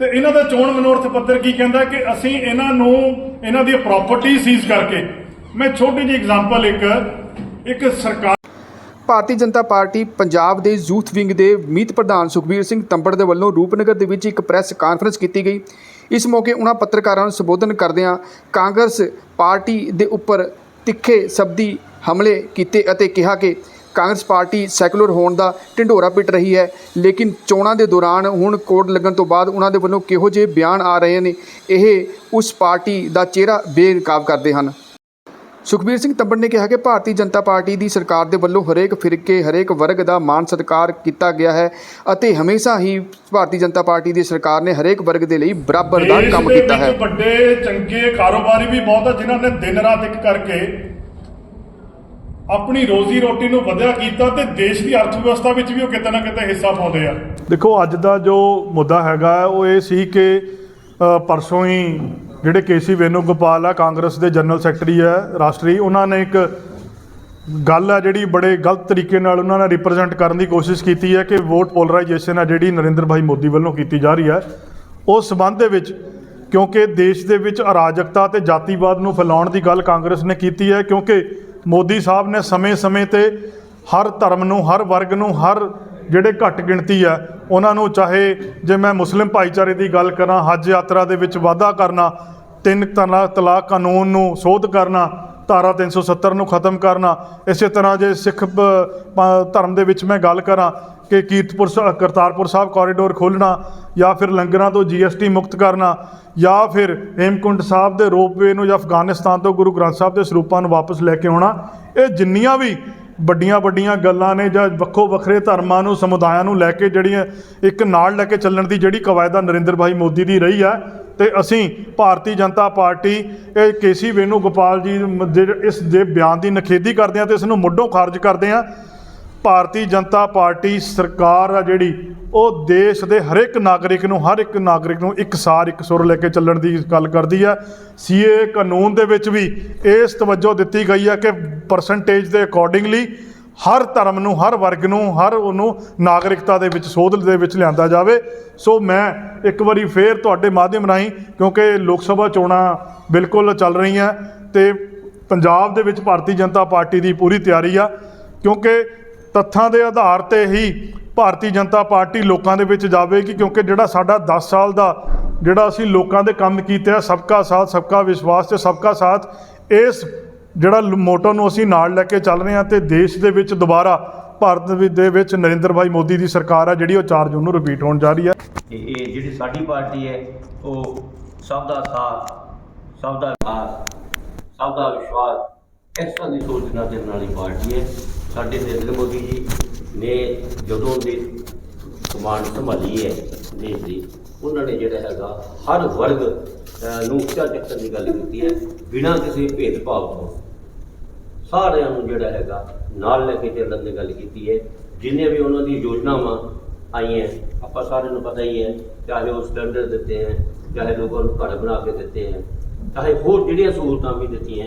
ਤੇ ਇਹਨਾਂ ਦਾ ਚੋਣ ਮਨੋਰਥ ਪੱਤਰ ਕੀ ਕਹਿੰਦਾ ਕਿ ਅਸੀਂ ਇਹਨਾਂ ਨੂੰ, ਇਹਨਾਂ ਦੀ ਪ੍ਰਾਪਰਟੀ ਸੀਜ਼ ਕਰਕੇ, ਮੈਂ ਛੋਟੀ ਜਿਹੀ ਐਗਜ਼ਾਮਪਲ ਇੱਕ ਇੱਕ ਸਰਕਾਰ ਭਾਰਤੀ ਜਨਤਾ ਪਾਰਟੀ ਪੰਜਾਬ ਦੇ ਯੂਥ ਵਿੰਗ ਦੇ ਮੀਤ ਪ੍ਰਧਾਨ ਸੁਖਬੀਰ ਸਿੰਘ ਤੰਬੜ ਦੇ ਵੱਲੋਂ ਰੂਪਨਗਰ ਦੇ ਵਿੱਚ ਇੱਕ ਪ੍ਰੈਸ ਕਾਨਫਰੰਸ ਕੀਤੀ ਗਈ। ਇਸ ਮੌਕੇ ਉਹਨਾਂ ਪੱਤਰਕਾਰਾਂ ਨੂੰ ਸੰਬੋਧਨ ਕਰਦਿਆਂ ਕਾਂਗਰਸ ਪਾਰਟੀ ਦੇ ਉੱਪਰ ਤਿੱਖੇ ਸ਼ਬਦੀ ਹਮਲੇ ਕੀਤੇ ਅਤੇ ਕਿਹਾ ਕਿ ਕਾਂਗਰਸ ਪਾਰਟੀ ਸੈਕੂਲਰ ਹੋਣ ਦਾ ਢਿੰਡੋਰਾ ਪਿੱਟ ਰਹੀ ਹੈ। ਲੇਕਿਨ ਚੋਣਾਂ ਦੇ ਦੌਰਾਨ ਹੁਣ ਕੋਡ ਲੱਗਣ ਤੋਂ ਬਾਅਦ ਉਹਨਾਂ ਦੇ ਵੱਲੋਂ ਕਿਹੋ ਜਿਹੇ ਬਿਆਨ ਆ ਰਹੇ ਨੇ ਇਹ ਉਸ ਪਾਰਟੀ ਦਾ ਚਿਹਰਾ ਬੇਨਕਾਬ ਕਰਦੇ ਹਨ। ਸੁਖਬੀਰ ਸਿੰਘ ਤੰਬੜ ਨੇ ਕਿਹਾ ਕਿ ਭਾਰਤੀ ਜਨਤਾ ਪਾਰਟੀ ਦੀ ਸਰਕਾਰ ਦੇ ਵੱਲੋਂ ਹਰੇਕ ਫਿਰਕੇ ਹਰੇਕ ਵਰਗ ਦਾ ਮਾਣ ਸਤਿਕਾਰ ਕੀਤਾ ਗਿਆ ਹੈ ਅਤੇ ਹਮੇਸ਼ਾ ਹੀ ਭਾਰਤੀ ਜਨਤਾ ਪਾਰਟੀ ਦੀ ਸਰਕਾਰ ਨੇ ਹਰੇਕ ਵਰਗ ਦੇ ਲਈ ਬਰਾਬਰ ਦਾ ਕੰਮ ਕੀਤਾ ਹੈ। ਵੱਡੇ ਚੰਗੇ ਕਾਰੋਬਾਰੀ ਵੀ ਬਹੁਤ ਆ ਜਿਨ੍ਹਾਂ ਨੇ ਦਿਨ ਰਾਤ ਇੱਕ ਕਰਕੇ ਆਪਣੀ ਰੋਜ਼ੀ ਰੋਟੀ ਨੂੰ ਵਧਿਆ ਕੀਤਾ ਤੇ ਦੇਸ਼ ਦੀ ਅਰਥ ਵਿਵਸਥਾ ਵਿੱਚ ਵੀ ਉਹ ਕਿਤੇ ਨਾ ਕਿਤੇ ਹਿੱਸਾ ਪਾਉਂਦੇ ਆ। ਦੇਖੋ, ਅੱਜ ਦਾ ਜੋ ਮੁੱਦਾ ਹੈਗਾ, ਉਹ ਇਹ ਸੀ ਕਿ ਪਰਸੋਂ ਹੀ ਜਿਹੜੇ ਕੇਸੀ ਵੇਨੁਗੋਪਾਲ ਆ, ਕਾਂਗਰਸ ਦੇ ਜਨਰਲ ਸੈਕਟਰੀ ਹੈ ਰਾਸ਼ਟਰੀ, ਉਹਨਾਂ ਨੇ ਇੱਕ ਗੱਲ ਹੈ ਜਿਹੜੀ ਬੜੇ ਗਲਤ ਤਰੀਕੇ ਨਾਲ ਉਹਨਾਂ ਨੇ ਰਿਪਰੈਜ਼ੈਂਟ ਕਰਨ ਦੀ ਕੋਸ਼ਿਸ਼ ਕੀਤੀ ਹੈ ਕਿ ਵੋਟ ਪੋਲਰਾਈਜੇਸ਼ਨ ਹੈ ਜਿਹੜੀ ਨਰਿੰਦਰ ਭਾਈ ਮੋਦੀ ਵੱਲੋਂ ਕੀਤੀ ਜਾ ਰਹੀ ਹੈ ਉਸ ਸਬੰਧ ਦੇ ਵਿੱਚ, ਕਿਉਂਕਿ ਦੇਸ਼ ਦੇ ਵਿੱਚ ਅਰਾਜਕਤਾ ਤੇ ਜਾਤੀਵਾਦ ਨੂੰ ਫੈਲਾਉਣ ਦੀ ਗੱਲ ਕਾਂਗਰਸ ਨੇ ਕੀਤੀ ਹੈ ਕਿਉਂਕਿ ਮੋਦੀ ਸਾਹਿਬ ਨੇ ਸਮੇਂ-ਸਮੇਂ ਤੇ ਹਰ ਧਰਮ ਨੂੰ, ਹਰ ਵਰਗ ਨੂੰ, ਹਰ ਜਿਹੜੇ ਘੱਟ ਗਿਣਤੀ ਆ, ਉਹਨਾਂ ਨੂੰ ਚਾਹੇ ਜੇ ਮੈਂ ਮੁਸਲਿਮ ਭਾਈਚਾਰੇ ਦੀ ਗੱਲ ਕਰਾਂ, ਹੱਜ ਯਾਤਰਾ ਦੇ ਵਿੱਚ ਵਾਧਾ ਕਰਨਾ, ਤਿੰਨ ਤਲਾਕ ਤਲਾਕ ਕਾਨੂੰਨ ਨੂੰ ਸੋਧ ਕਰਨਾ ਧਾਰਾ 370 ਨੂੰ ਖਤਮ ਕਰਨਾ, ਇਸੇ ਤਰ੍ਹਾਂ ਜੇ ਸਿੱਖ ਪ- ਧਰਮ ਦੇ ਵਿੱਚ ਮੈਂ ਗੱਲ ਕਰਾਂ ਕਿ ਕੀਰਤਪੁਰ ਸ- ਕਰਤਾਰਪੁਰ ਸਾਹਿਬ ਕੋਰੀਡੋਰ ਖੋਲ੍ਹਣਾ ਜਾਂ ਫਿਰ ਲੰਗਰਾਂ ਤੋਂ ਜੀਐਸਟੀ ਮੁਕਤ ਕਰਨਾ ਜਾਂ ਫਿਰ ਹੇਮਕੁੰਟ ਸਾਹਿਬ ਦੇ ਰੋਪਵੇ ਨੂੰ ਜਾਂ ਅਫਗਾਨਿਸਤਾਨ ਤੋਂ ਗੁਰੂ ਗ੍ਰੰਥ ਸਾਹਿਬ ਦੇ ਸਰੂਪਾਂ ਨੂੰ ਵਾਪਸ ਲੈ ਕੇ ਆਉਣਾ, ਇਹ ਜਿੰਨੀਆਂ ਵੀ ਵੱਡੀਆਂ ਵੱਡੀਆਂ ਗੱਲਾਂ ਨੇ ਜਾਂ ਵੱਖੋ ਵੱਖਰੇ ਧਰਮਾਂ ਨੂੰ, ਸਮੁਦਾਇਆਂ ਨੂੰ ਲੈ ਕੇ ਜਿਹੜੀਆਂ ਇੱਕ ਨਾਲ ਲੈ ਕੇ ਚੱਲਣ ਦੀ ਜਿਹੜੀ ਕਵਾਇਦਾ ਨਰਿੰਦਰ ਭਾਈ ਮੋਦੀ ਦੀ ਰਹੀ ਹੈ ਤੇ ਅਸੀਂ ਭਾਰਤੀ ਜਨਤਾ ਪਾਰਟੀ, ਇਹ ਕੇਸੀ ਵੇਨੂ ਗੋਪਾਲ ਜੀ ਮ- ਇਸ ਦੇ ਬਿਆਨ ਦੀ ਨਖੇਦੀ ਕਰਦੇ ਹਾਂ ਤੇ ਇਸ ਨੂੰ ਮੁੱਢੋਂ ਖਾਰਜ ਕਰਦੇ ਹਾਂ। ਭਾਰਤੀ ਜਨਤਾ ਪਾਰਟੀ ਸਰਕਾਰ ਆ ਜਿਹੜੀ, ਉਹ ਦੇਸ਼ ਦੇ ਹਰ ਇੱਕ ਨਾਗਰਿਕ ਨੂੰ, ਹਰ ਇੱਕ ਨਾਗਰਿਕ ਨੂੰ ਇੱਕ ਸਾਰ, ਇੱਕ ਸੁਰ ਲੈ ਕੇ ਚੱਲਣ ਦੀ ਗੱਲ ਕਰਦੀ ਹੈ ਸੀਏ ਕਾਨੂੰਨ ਦੇ ਵਿੱਚ ਵੀ ਇਸ ਤਵੱਜੋ ਦਿੱਤੀ ਗਈ ਹੈ ਕਿ ਪਰਸੈਂਟੇਜ ਦੇ ਅਕੋਰਡਿੰਗਲੀ ਹਰ ਧਰਮ ਨੂੰ, ਹਰ ਵਰਗ ਨੂੰ, ਹਰ ਉਹਨੂੰ ਨਾਗਰਿਕਤਾ ਦੇ ਵਿੱਚ, ਸੋਧ ਦੇ ਵਿੱਚ ਲਿਆਂਦਾ ਜਾਵੇ। ਸੋ ਮੈਂ ਇੱਕ ਵਾਰੀ ਫੇਰ ਤੁਹਾਡੇ ਮਾਧਿਅਮ ਰਾਹੀਂ, ਕਿਉਂਕਿ ਲੋਕ ਸਭਾ ਚੋਣਾਂ ਬਿਲਕੁਲ ਚੱਲ ਰਹੀਆਂ ਤੇ ਪੰਜਾਬ ਦੇ ਵਿੱਚ ਭਾਰਤੀ ਜਨਤਾ ਪਾਰਟੀ ਦੀ ਪੂਰੀ ਤਿਆਰੀ ਆ, ਕਿਉਂਕਿ ਤੱਥਾਂ ਦੇ ਆਧਾਰ ਤੇ ਹੀ ਭਾਰਤੀ ਜਨਤਾ ਪਾਰਟੀ ਲੋਕਾਂ ਦੇ ਵਿੱਚ ਜਾਵੇਗੀ, ਕਿਉਂਕਿ ਜਿਹੜਾ ਸਾਡਾ 10 ਸਾਲ ਦਾ ਜਿਹੜਾ ਅਸੀਂ ਲੋਕਾਂ ਦੇ ਕੰਮ ਕੀਤੇ ਆ, ਸਬਕਾ ਸਾਥ, ਸਬਕਾ ਵਿਸ਼ਵਾਸ ਤੇ ਸਬਕਾ ਸਾਥ, ਇਸ ਜਿਹੜਾ ਲ- ਮੋਟੋ ਨੂੰ ਅਸੀਂ ਨਾਲ ਲੈ ਕੇ ਚੱਲ ਰਹੇ ਹਾਂ ਤੇ ਦੇਸ਼ ਦੇ ਵਿੱਚ ਦੁਬਾਰਾ ਭਾਰਤ ਦੇ ਵਿੱਚ ਨਰਿੰਦਰ ਭਾਈ ਮੋਦੀ ਦੀ ਸਰਕਾਰ ਆ ਜਿਹੜੀ ਉਹ 4 ਜੂਨ ਨੂੰ ਰਿਪੀਟ ਹੋਣ ਜਾ ਰਹੀ ਹੈ। ਇਹ ਜਿਹੜੀ ਸਾਡੀ ਪਾਰਟੀ ਹੈ, ਉਹ ਸਭ ਦਾ ਸਾਥ, ਸਭ ਦਾ ਵਿਕਾਸ, ਸਭ ਦਾ ਵਿਸ਼ਵਾਸ ਇਸ ਤਰ੍ਹਾਂ ਦੀ ਸੋਚ ਨਾਲ ਚੱਲਣ ਵਾਲੀ ਪਾਰਟੀ ਹੈ। ਸਾਡੇ ਨਰਿੰਦਰ ਮੋਦੀ ਜੀ ਨੇ ਜਦੋਂ ਦੇ ਕਮਾਂਡ ਸੰਭਾਲੀ ਹੈ ਦੇਸ਼ ਦੀ, ਉਹਨਾਂ ਨੇ ਜਿਹੜਾ ਹੈਗਾ ਹਰ ਵਰਗ ਅਹ, ਨੂੰ ਉੱਚਾ ਚੱਕਣ ਦੀ ਗੱਲ ਕੀਤੀ ਹੈ ਬਿਨਾਂ ਕਿਸੇ ਭੇਦਭਾਵ ਤੋਂ। ਸਾਰਿਆਂ ਨੂੰ ਜਿਹੜਾ ਹੈਗਾ ਨਾਲ ਲੈ ਕੇ ਚੱਲਣ ਦੀ ਗੱਲ ਕੀਤੀ ਹੈ। ਜਿੰਨੇ ਵੀ ਉਹਨਾਂ ਦੀ ਯੋਜਨਾਵਾਂ ਆਈਆਂ ਆਪਾਂ ਸਾਰਿਆਂ ਨੂੰ ਪਤਾ ਹੀ ਹੈ ਚਾਹੇ ਉਹ ਸਟੈਂਡਰਡ ਦਿੱਤੇ ਹੈ ਚਾਹੇ ਲੋਕਾਂ ਨੂੰ ਘਰ ਬਣਾ ਕੇ ਦਿੱਤੇ ਹੈ ਚਾਹੇ ਹੋਰ ਜਿਹੜੀਆਂ ਸਹੂਲਤਾਂ ਵੀ ਦਿੱਤੀਆਂ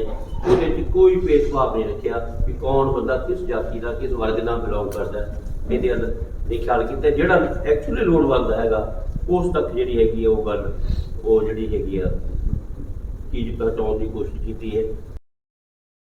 ਉਹਦੇ 'ਚ ਕੋਈ ਭੇਦਭਾਵ ਨਹੀਂ ਰੱਖਿਆ ਕਿ ਕੌਣ ਬੰਦਾ ਕਿਸ ਜਾਤੀ ਦਾ ਕਿਸ ਵਰਗ ਨਾਲ ਬਿਲੋਂਗ ਕਰਦਾ। ਇਹਦੇ ਅੰਦਰ ਨਹੀਂ ਖਿਆਲ ਕੀਤਾ ਜਿਹੜਾ ਐਕਚੁਅਲੀ ਲੋੜਵੰਦ ਹੈਗਾ ਉਸ ਤੱਕ ਜਿਹੜੀ ਹੈਗੀ ਆ ਉਹ ਗੱਲ, ਉਹ ਜਿਹੜੀ ਹੈਗੀ ਆ, ਚੀਜ਼ ਪਹੁੰਚਾਉਣ ਦੀ ਕੋਸ਼ਿਸ਼ ਕੀਤੀ ਹੈ।